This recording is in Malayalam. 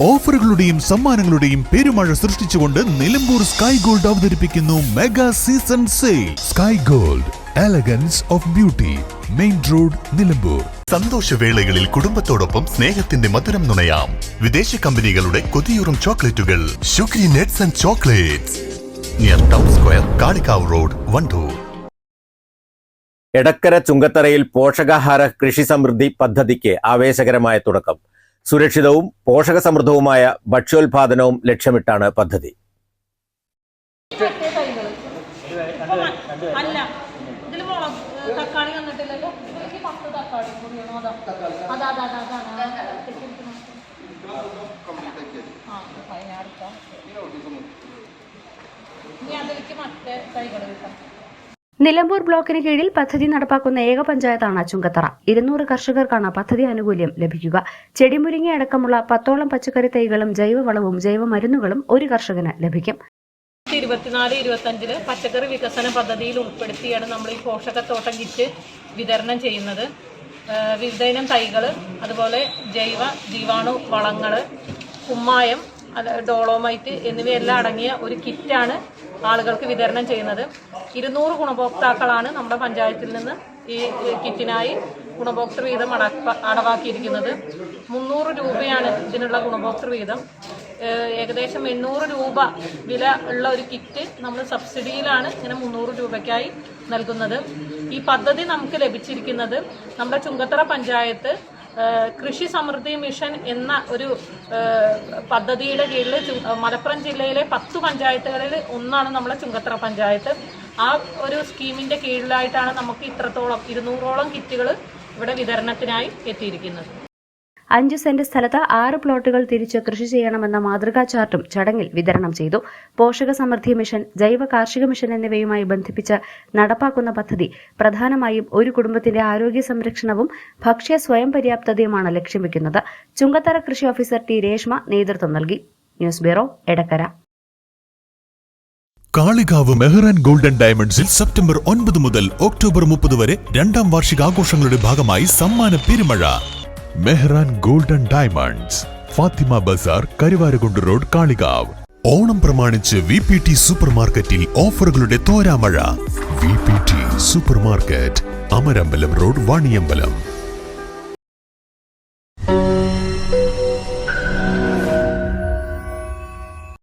ഓഫറുകളുടെയും സമ്മാനങ്ങളുടെയും പെരുമഴ സൃഷ്ടിച്ചുകൊണ്ട് നിലമ്പൂർ സ്കൈ ഗോൾഡ് അവതരിപ്പിക്കുന്നു mega season sale. Sky Gold elegance of beauty main road Nilambur. സന്തോഷവേളകളിൽ കുടുംബത്തോടൊപ്പം സ്നേഹത്തിന്റെ മധുരം നുണയാം. വിദേശ കമ്പനികളുടെ കൊതിയൂറും ചോക്ലേറ്റുകൾ. Sugary nuts and chocolates. Near town square Kalikavu road Wandoor. Edakkara ചുങ്കത്തറയിൽ പോഷകാഹാര കൃഷി സമൃദ്ധി പദ്ധതിക്ക് ആവേശകരമായ തുടക്കം. സുരക്ഷിതവും പോഷകസമൃദ്ധവുമായ ഭക്ഷ്യോൽപാദനവും ലക്ഷ്യമിട്ടാണ് പദ്ധതി. അല്ല തക്കാളി പത്ത് തക്കാളി അതാ? അതാ അതാ അതാ ഇനി അതിലേക്ക് മറ്റേ തൈകൾ കിട്ടാം. നിലമ്പൂർ ബ്ലോക്കിന് കീഴിൽ പദ്ധതി നടപ്പാക്കുന്ന ഏക പഞ്ചായത്താണ് ചുങ്കത്തറ. ഇരുന്നൂറ് കർഷകർക്കാണ് പദ്ധതി ആനുകൂല്യം ലഭിക്കുക. ചെടിമുരിങ്ങ അടക്കമുള്ള പത്തോളം പച്ചക്കറി തൈകളും ജൈവവളവും ജൈവമരുന്നുകളും ഒരു കർഷകന് ലഭിക്കും. ഇരുപത്തിനാല് ഇരുപത്തഞ്ചിൽ പച്ചക്കറി വികസന പദ്ധതിയിൽ ഉൾപ്പെടുത്തിയാണ് നമ്മൾ ഈ പോഷകത്തോട്ടം കിറ്റ് വിതരണം ചെയ്യുന്നത്. വിവിധയിനം തൈകൾ അതുപോലെ ജൈവ ജീവാണു വളങ്ങൾ കുമ്മായം ഡോളോമൈറ്റ് എന്നിവയെല്ലാം അടങ്ങിയ ഒരു കിറ്റാണ് ആളുകൾക്ക് വിതരണം ചെയ്യുന്നത്. ഇരുന്നൂറ് ഗുണഭോക്താക്കളാണ് നമ്മുടെ പഞ്ചായത്തിൽ നിന്ന് ഈ കിറ്റിനായി ഗുണഭോക്തൃ വീതം അടക്ക അടവാക്കിയിരിക്കുന്നത്. മുന്നൂറ് രൂപയാണ് ഇതിനുള്ള ഗുണഭോക്തൃ വീതം. ഏകദേശം എണ്ണൂറ് രൂപ വില ഉള്ള ഒരു കിറ്റ് നമ്മൾ സബ്സിഡിയിലാണ് ഇങ്ങനെ മുന്നൂറ് രൂപയ്ക്കായി നൽകുന്നത്. ഈ പദ്ധതി നമുക്ക് ലഭിച്ചിരിക്കുന്നത് നമ്മുടെ ചുങ്കത്തറ പഞ്ചായത്ത് കൃഷി സമൃദ്ധി മിഷൻ എന്ന ഒരു പദ്ധതിയുടെ കീഴിൽ മലപ്പുറം ജില്ലയിലെ പത്ത് പഞ്ചായത്തുകളിൽ ഒന്നാണ് നമ്മളെ ചുങ്കത്ര പഞ്ചായത്ത്. ആ ഒരു സ്കീമിന്റെ കീഴിലായിട്ടാണ് നമുക്ക് ഇത്രത്തോളം ഇരുന്നൂറോളം കിറ്റുകൾ ഇവിടെ വിതരണത്തിനായി എത്തിയിരിക്കുന്നത്. അഞ്ച് സെന്റ് സ്ഥലത്ത് ആറ് പ്ലോട്ടുകൾ തിരിച്ച് കൃഷി ചെയ്യണമെന്ന മാതൃകാ ചാർട്ടും ചടങ്ങിൽ വിതരണം ചെയ്തു. പോഷക സമൃദ്ധി മിഷൻ ജൈവ കാർഷിക മിഷൻ എന്നിവയുമായി ബന്ധിപ്പിച്ച് നടപ്പാക്കുന്ന പദ്ധതി പ്രധാനമായും ഒരു കുടുംബത്തിന്റെ ആരോഗ്യ സംരക്ഷണവും ഭക്ഷ്യ സ്വയം പര്യാപ്തതയുമാണ് ലക്ഷ്യം വെക്കുന്നത്. ചുങ്കത്തറ കൃഷി ഓഫീസർ ടി രേഷ്മ നേതൃത്വം നൽകി. News bureau Edakkara. Kalikavu Mehran golden ഡയമണ്ട്സിൽ സെപ്റ്റംബർ ഒൻപത് മുതൽ ഒക്ടോബർ മുപ്പത് വരെ രണ്ടാം വാർഷികാഘോഷങ്ങളുടെ ഭാഗമായി സമ്മാന പെരുമഴ. Mehran golden diamonds Fathima Bazar Karuvarakundu road Kalikavu. Onam പ്രമാണിച്ച് വി പി ടി സൂപ്പർ മാർക്കറ്റിൽ ഓഫറുകളുടെ തോരാമഴ. V P T super market Amarambalam road Vaniyambalam.